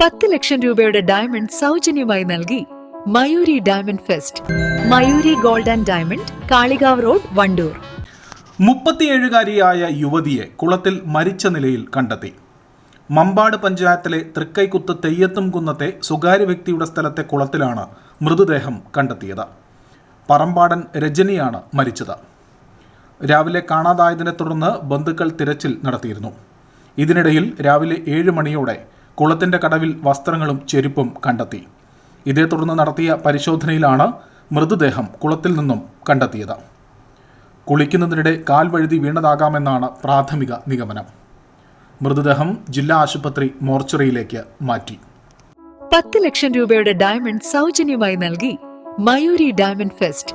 പത്ത് ലക്ഷം രൂപയുടെ ഡയമണ്ട് സൗജന്യമായി നൽകി Mayuri diamond fest Mayuri gold and diamond Kalikavu road Wandoor. മുപ്പത്തിയേഴുകാരിയായ യുവതിയെ കുളത്തിൽ മരിച്ച നിലയിൽ കണ്ടെത്തി. മമ്പാട് പഞ്ചായത്തിലെ തൃക്കൈക്കുത്ത് തെയ്യത്തും കുന്നത്തെ സ്വകാര്യ വ്യക്തിയുടെ സ്ഥലത്തെ കുളത്തിലാണ് മൃതദേഹം കണ്ടെത്തിയത്. പറമ്പാടൻ രജനിയാണ് മരിച്ചത്. രാവിലെ കാണാതായതിനെ തുടർന്ന് ബന്ധുക്കൾ തിരച്ചിൽ നടത്തിയിരുന്നു. ഇതിനിടയിൽ രാവിലെ ഏഴ് മണിയോടെ കുളത്തിന്റെ കടവിൽ വസ്ത്രങ്ങളും ചെരുപ്പും കണ്ടെത്തി. ഇതേ തുടർന്ന് നടത്തിയ പരിശോധനയിലാണ് മൃതദേഹം കുളത്തിൽ നിന്നും കണ്ടെത്തിയത്. കുളിക്കുന്നതിനിടെ കാൽ വഴുതി വീണതാകാമെന്നാണ് പ്രാഥമിക നിഗമനം. മൃതദേഹം ജില്ലാ ആശുപത്രി മോർച്ചറിയിലേക്ക് മാറ്റി. പത്ത് ലക്ഷം രൂപയുടെ ഡയമണ്ട് സൗജന്യമായി നൽകി മയൂരി ഡയമണ്ട് ഫെസ്റ്റ്.